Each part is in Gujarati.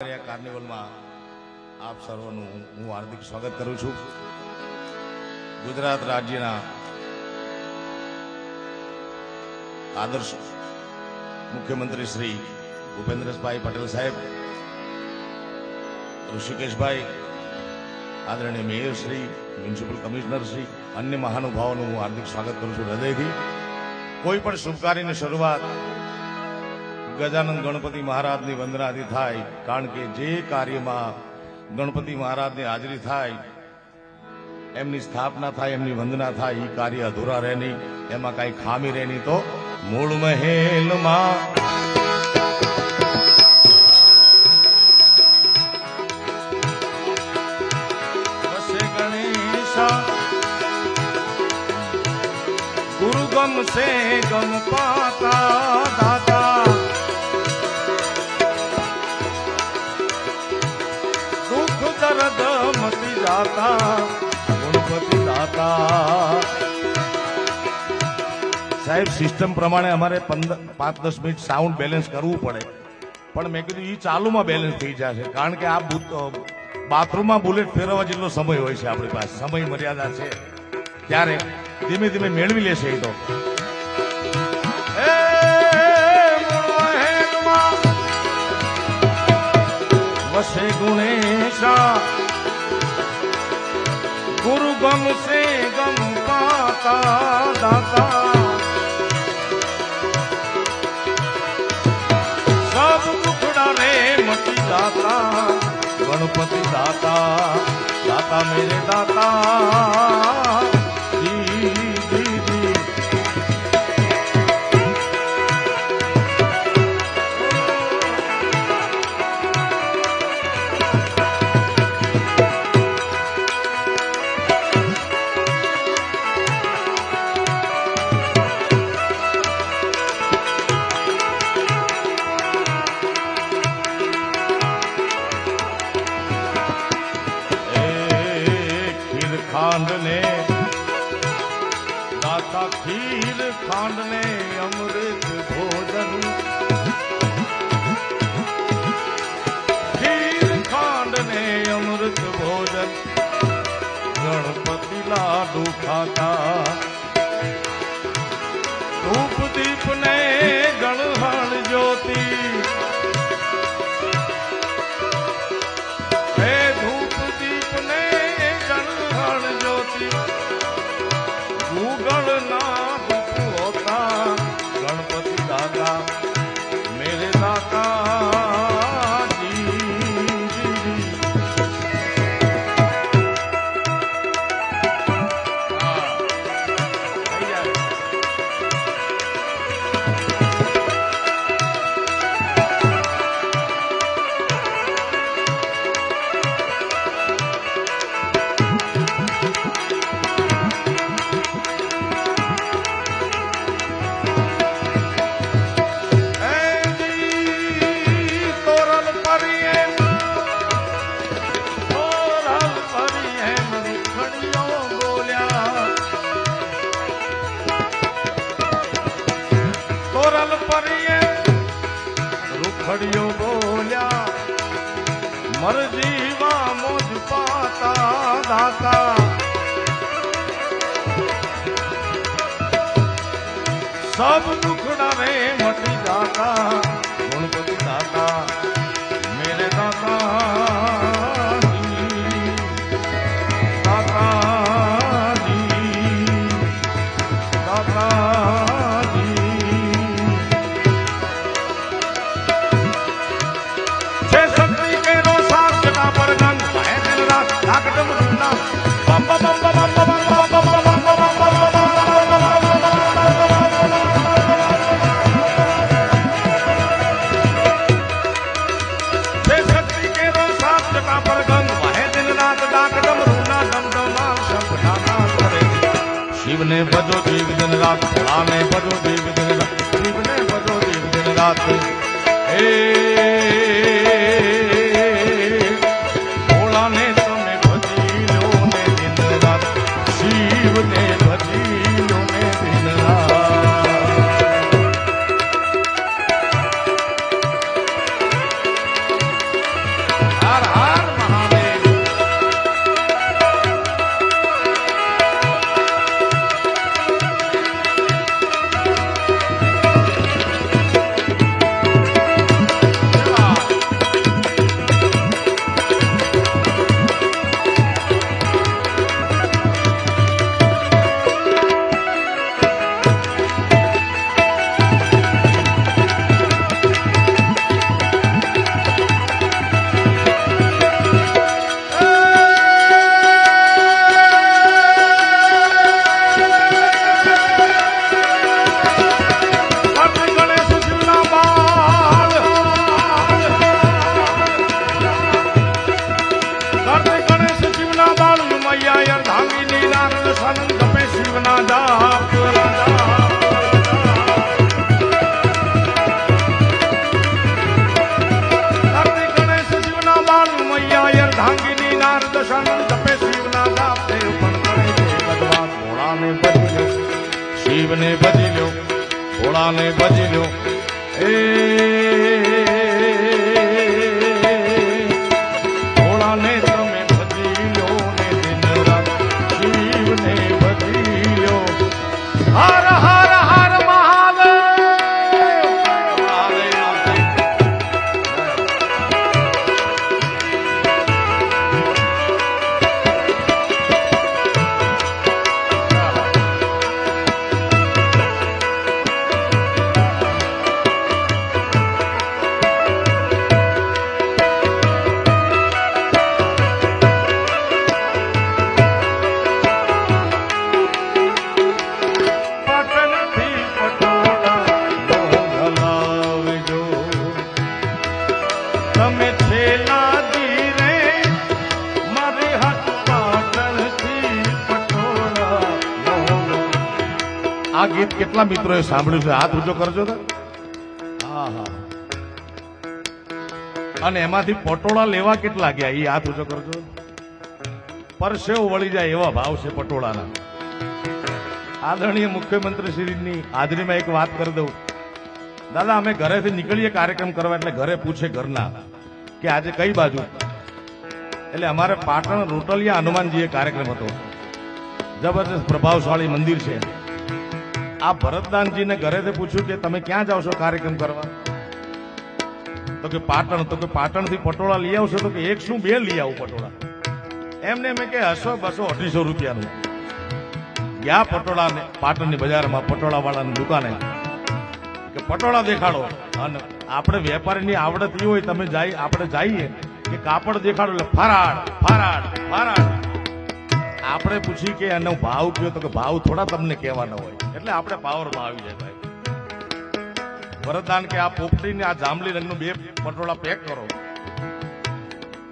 કાર્નિવલમાં આપ સર્વનું હું હાર્દિક સ્વાગત કરું છું. ગુજરાત રાજ્યના આદર્શ મુખ્યમંત્રી શ્રી ભૂપેન્દ્રભાઈ પટેલ સાહેબ, ઋષિકેશભાઈ, આદરણીય mayor Shri, municipal commissioner Shri, અન્ય મહાનુભાવોનું હું હાર્દિક સ્વાગત કરું છું હૃદયથી. કોઈ પણ શુભ શરૂઆત ગજાનંદ ગણપતિ મહારાજની વંદનાથી થાય, કારણ કે જે કાર્યમાં ગણપતિ મહારાજની હાજરી થાય, એમની સ્થાપના થાય, એમની વંદના થાય એ કાર્ય અધૂરા રહે નહીં. એમાં કાંઈ ખામી રહે નહીં તો મૂળ મહેલમાં ગુરુ ગમશે ગમ પાતા જાતા ગણપતિ દાતા સાહેબ સિસ્ટમ પ્રમાણે અમારે પંદર પાંચ દસ મિનિટ સાઉન્ડ બેલેન્સ કરવું પડે પણ મેં કીધું એ ચાલુમાં બેલેન્સ થઈ જશે કારણ કે આ બાથરૂમમાં બુલેટ ફેરવવા જેટલો સમય હોય છે આપણી પાસે સમય મર્યાદા છે ત્યારે ધીમે ધીમે મેળવી લેશે એ તો વસે ગુણેશા ગુરુ ગમશે ગમ પાતા દાતા સબ દુખડા રે મટી દાતા ગણપતિ દાતા દાતા મેરે દાતા જીવને ભજો જીવ દિન રાત. ભોળાને ભજો જીવ દિન રાત. જીવને ભજો જીવ દિન રાત. હે સાનંદ જપે શિવના જાપ. દેવ પણ કરે ભગવા ભોળાને ભજી લો. શિવને ભજી લો ભોળાને ભજી લો એ કેટલા મિત્રોએ સાંભળ્યું છે? હાથ ઊંચો કરજો હા હા. અને એમાંથી પટોળા લેવા કેટલા ગયા? એ હાથ ઊંચો કરજો. પરસેવ વળી જાય એવા ભાવ છે પટોળાના. આદરણીય મુખ્યમંત્રી શ્રીની હાજરીમાં એક વાત કરી દઉં. દાદા અમે ઘરેથી નીકળીએ કાર્યક્રમ કરવા એટલે ઘરે પૂછે ઘરના કે આજે કઈ બાજુ? એટલે અમારે પાટણ રોટલિયા હનુમાનજીએ કાર્યક્રમ હતો. જબરજસ્ત પ્રભાવશાળી મંદિર છે. આ ભરતદાનજીને ઘરેથી પૂછ્યું કે તમે ક્યાં જાવ છો કાર્યક્રમ કરવા? તો કે પાટણ, તો કે પાટણથી પટોળા લઈ આવશો તો કે એક શું બે લઈ આવું પટોળા? એમને મેં કે હસો બસો અઢીસો રૂપિયાનું. ગયા પટોળા ને પાટણની બજારમાં પટોળા વાળાની દુકાને કે પટોળા દેખાડો. અને આપણે વેપારીની આવડત હોય, તમે જાય, આપણે જઈએ કે કાપડ દેખાડો એટલે ફરાડ ફરાડ ફરાડ આપણે પૂછી કે એનો ભાવ કયો, તો કે ભાવ થોડા તમને કહેવાના હોય. એટલે આપણે પાવરમાં આવી જાય ભાઈ. વરદાન કે આ પોપટીને આ જાંબલી રંગનું બે પટોળા પેક કરો.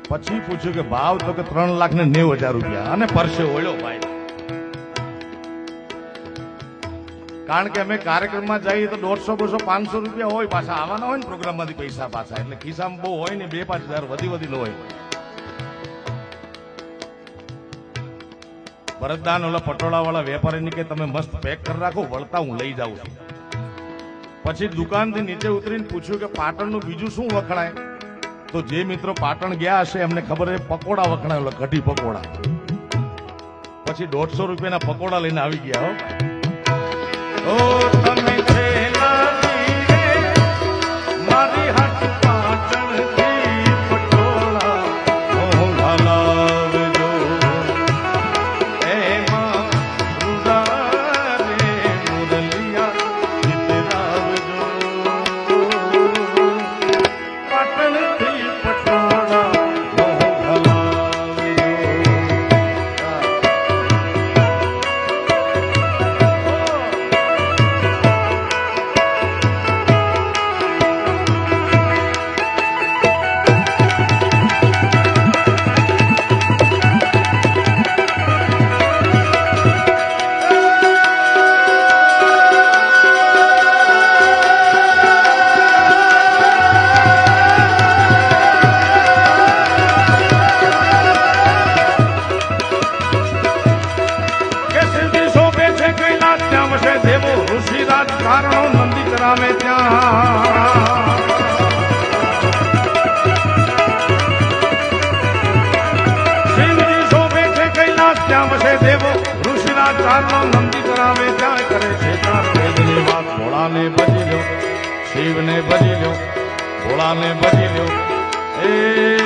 પછી પૂછ્યું કે ભાવ તો કે ત્રણ લાખ ને નેવું હજાર રૂપિયા. અને પરસે ઓળ્યો ભાઈ. કારણ કે અમે કાર્યક્રમમાં જઈએ તો દોઢસો, બસો, પાંચસો રૂપિયા હોય પાછા. આવવાના હોય ને પ્રોગ્રામમાંથી પૈસા પાછા. એટલે ખિસ્સામાં બહુ હોય ને બે, પાંચ હજાર વધી વધી ન હોય. ભરતદાન ઓલા વાળા વેપારીની કે તમે મસ્ત પેક કરી રાખો, વળતા હું લઈ જાઉં છું. પછી દુકાનથી નીચે ઉતરીને પૂછ્યું કે, પાટણનું બીજું શું વખણાય? તો જે મિત્રો પાટણ ગયા હશે, એમને ખબર છે પકોડા વખણાય કઢી પકોડા. પછી દોઢસો રૂપિયાના પકોડા લઈને આવી ગયા, હો તમે મારી હાથ પાટણથી હારમાં નંદી કરાવે ત્યાં કરે છે તાર. વાત ભોળાને ભજી લો શિવને ભજી લો ભોળાને ભજી લો એ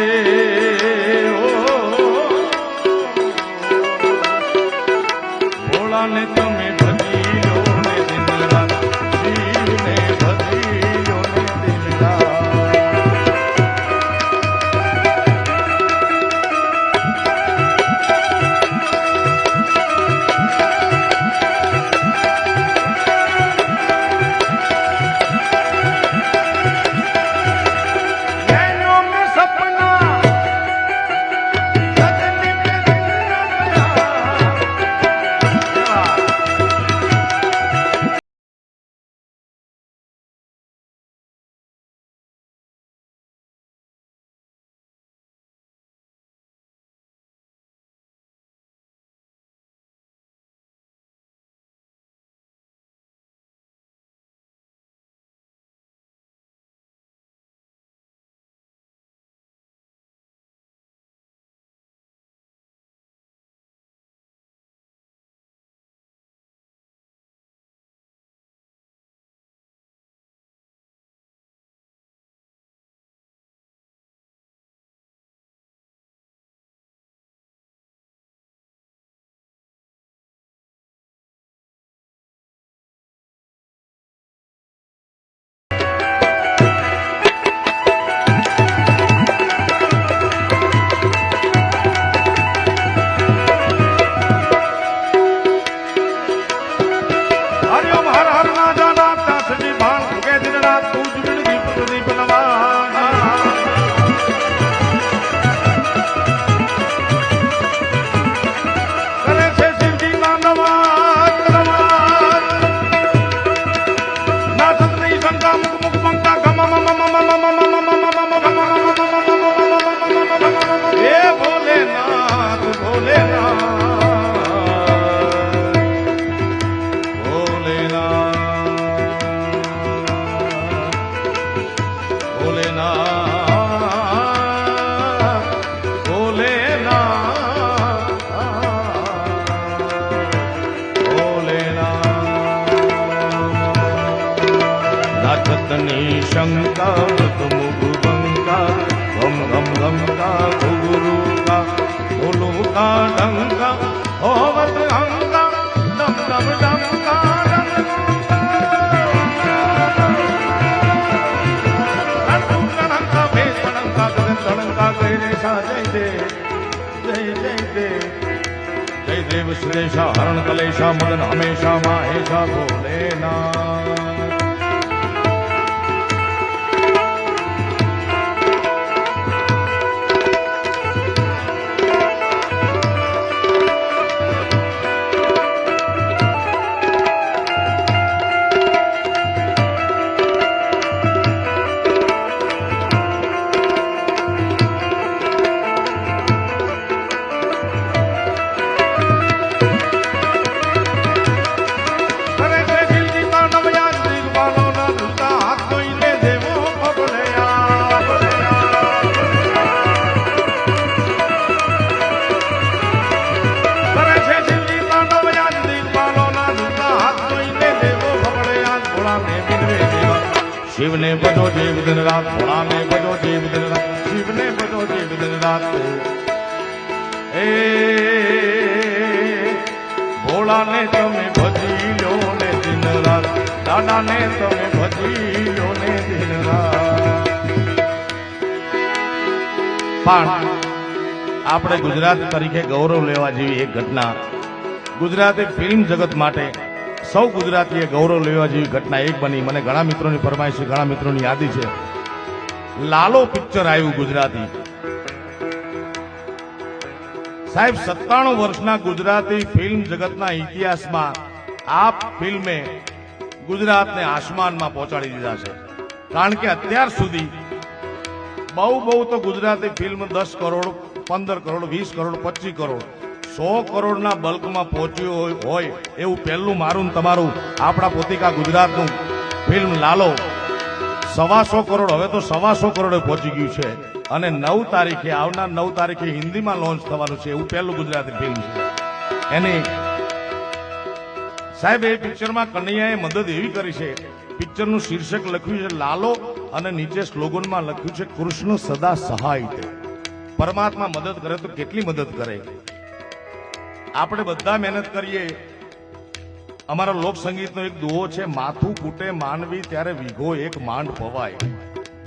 शङ्का प्रतमुभुभङ्का घं घं घङ्का भुगुरुका भुलुका ढङ्का भवत अङ्गा डं डं डङ्का जय देव जय देव सुरेशा हरण कलेशा मदन हमेशा माहेशा भोलेना એ, ભોળાને તમે ભજી લો ને દિન રાત, દાદાને તમે ભજી લો ને દિન રાત. પણ આપણે ગુજરાત તરીકે ગૌરવ લેવા જેવી એક ઘટના, ગુજરાતે ફિલ્મ જગત માટે સૌ ગુજરાતીએ ગૌરવ લેવા જેવી ઘટના એક બની. મને ઘણા મિત્રોની ફરમાઈશ છે, ઘણા મિત્રોની યાદી છે. લાલો પિક્ચર આવ્યું ગુજરાતી. સાહેબ, સત્તાણું વર્ષના ગુજરાતી ફિલ્મ જગતના ઇતિહાસમાં આ ફિલ્મે ગુજરાતને આસમાનમાં પહોંચાડી દીધા છે. કારણ કે અત્યાર સુધી બહુ બહુ તો ગુજરાતી ફિલ્મ દસ કરોડ, પંદર કરોડ, વીસ કરોડ, પચીસ કરોડ, સો કરોડના બલ્કમાં પહોંચ્યું હોય હોય એવું પહેલું મારું ને તમારું, આપણા પોતિકા ગુજરાતનું ફિલ્મ લાલો. સવાસો કરોડ, હવે તો સવાસો કરોડે પહોંચી ગયું છે. અને નવ તારીખે, આવનાર નવ તારીખે હિન્દીમાં લોન્ચ થવાનું છે એવું પહેલું ગુજરાતી ફિલ્મ છે. એની સાહેબ, એ પિક્ચરમાં કનૈયાએ મદદ એવી કરી છે. પિક્ચરનું શીર્ષક લખ્યું છે, લાલો, અને નીચે સ્લોગનમાં લખ્યું છે, કૃષ્ણ સદા સહાય તે પરમાત્મા મદદ કરે તો કેટલી મદદ કરે? આપણે બધા મહેનત કરીએ. અમારા લોક સંગીતનો એક દુહો છે, માથું કૂટે માનવી, ત્યારે વીઘો એક માંડ પવાય.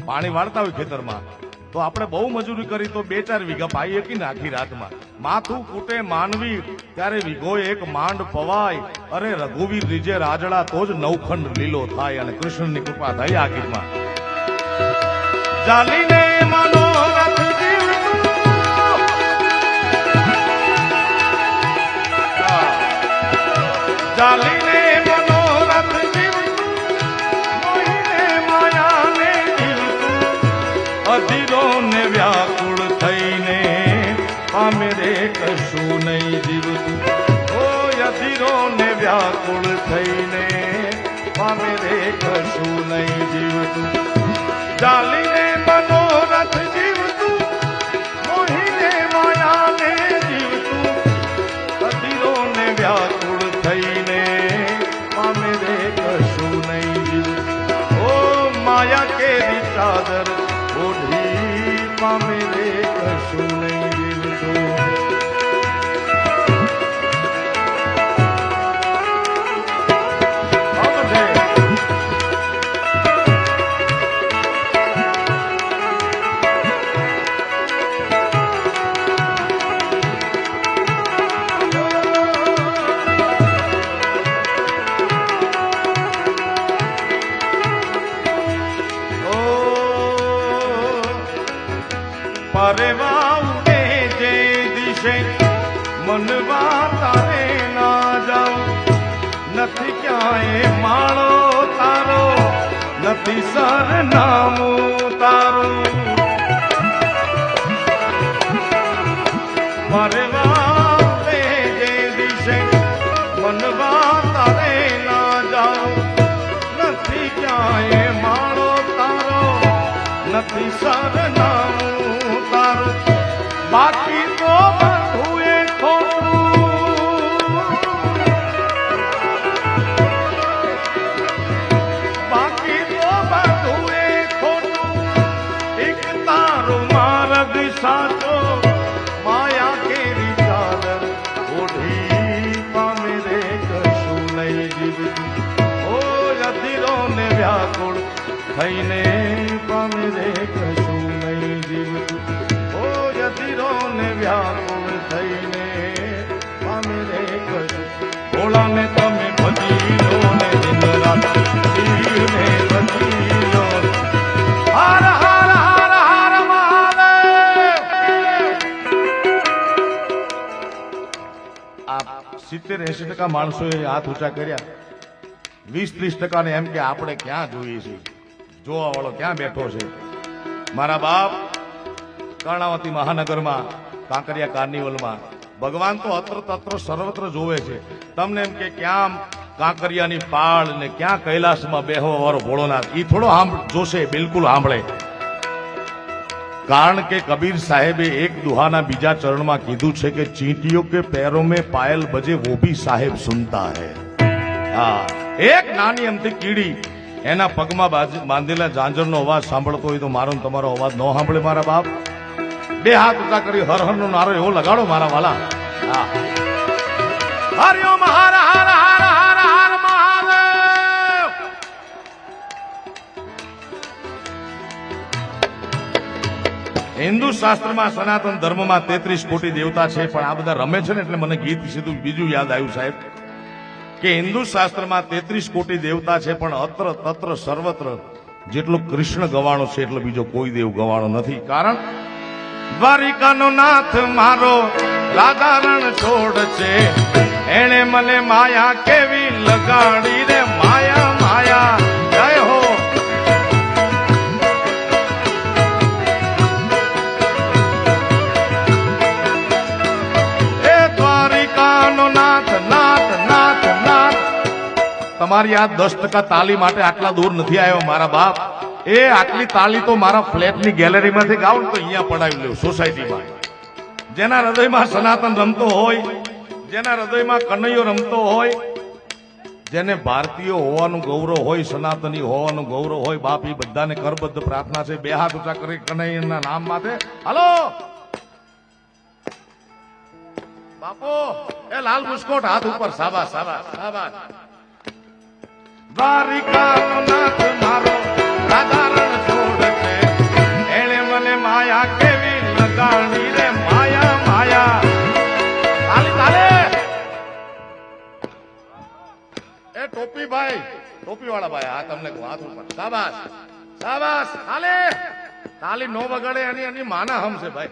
પાણી વાળતા હોય ખેતરમાં. તો આપણે બહુ મજૂરી કરી તો બે ચાર વીઘા પાઈ કે ને રાતમાં. માથું ફૂટે માનવી, ત્યારે વીઘો એક માંડ પવાય. અરે રઘુવીર રીજે રાજડા તો જ નવખંડ લીલો થાય અને કૃષ્ણની કૃપા થાય આ ગીતમાં જીવતું. પામે રે કશું નહીં જીવતું ઓ અધીરો ને વ્યાકુળ થઈને પામે રે કશું નહીં જીવતું ચાલીને મનોરથ જીવતું ને સિત્તેર એસી ટકા માણસોએ હાથ ઊંચા કર્યા. વીસ, ત્રીસ ટકાને એમ કે આપણે ક્યાં જોઈએ છીએ? જોવા વાળો ક્યાં બેઠો છે? મારા બાપ કર્ણાવતી મહાનગરમાં કાંકરિયા કાર્નિવલમાં. ભગવાન તો અત્ર તત્ર સર્વત્ર જોવે છે. તમને એમ કે ક્યાં કાંકરિયાની પાળ ને ક્યાં કૈલાસમાં બેહવા વાળો ભોળોનાથ એ થોડો જોશે, બિલકુલ સાંભળે કારણ કે કબીર સાહેબે એક દુહાના બીજા ચરણમાં કીધું છે કે ચીંટીઓ કે પેરો મેં પાયલ બજે વો ભી સાહેબ સુનતા હે. હા, એક નાની અમથી કીડી, એના પગમાં બાંધેલા ઝાંઝરનો અવાજ સાંભળતો હોય તો મારો તમારો અવાજ ન સાંભળે મારા બાપ. બે હાથ ઉતા કરી હર હર નો નારો એવો લગાડો મારા વાલા. હા. હરિયો હર હર હર હર હર મહાદેવ. હિન્દુ શાસ્ત્રમાં સનાતન ધર્મમાં તેત્રીસ કોટી દેવતા છે પણ આ બધા રમે છે ને એટલે મને ગીત સીધું બીજું યાદ આવ્યું સાહેબ. કે હિન્દુ શાસ્ત્રમાં તેત્રીસ કોટી દેવતા છે પણ અત્ર તત્ર સર્વત્ર જેટલો કૃષ્ણ ગવાણો છે એટલો બીજો કોઈ દેવ ગવાણો નથી. કારણ દ્વારિકાનો નાથ મારો લાદારણ છોડ છે. એણે મને માયા કેવી લગાડી રે? માયા માયા નાથ નાથ નાથ નાથ. તમારી આ દસ ટકા તાલી માટે આટલા દૂર નથી આવ્યો મારા બાપ. એ આટલી તાલી તો મારા ફ્લેટની ગેલેરીમાંથી ગાવ તો અહીંયા પડાવી લેવું સોસાયટીમાં. જેના હૃદયમાં સનાતન રમતો હોય, જેના હૃદયમાં કનૈયો રમતો હોય, જેને ભારતીય હોવાનું ગૌરવ હોય, સનાતની હોવાનું ગૌરવ હોય, બાપ બધાને કરબદ્ધ પ્રાર્થના છે, બે હાથ ઊંચા કરી કનૈયાના નામ માથે. હાલો! બાપો, એ લાલ મુસ્કોટ હાથ ઉપર સાબા સાબા સાબા દ્વારિકાનો નાથ મારો ભાઈ ટોપી વાળા ભાઈ, આ તમને હાથ ઉપર. શાબાશ. શાબાશ. હાલે તાલી નો વગાડે, એની એની માના હમશે ભાઈ.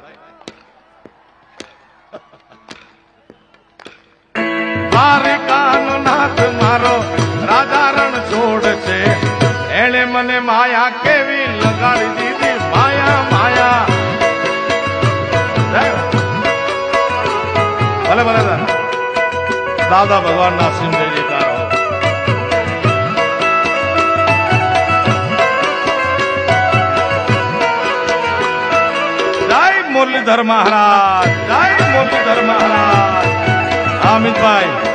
ભાઈ કાનો નાથ મારો રાધારણ છોડ છે. એણે મને માયા કેવી લગાડી દીધી? માયા માયા. ભલે ભલે દાદા દાદા ભગવાનના સિંહ મુરલીધર મહારાજ. જય મહારાજ. અમિતભાઈ.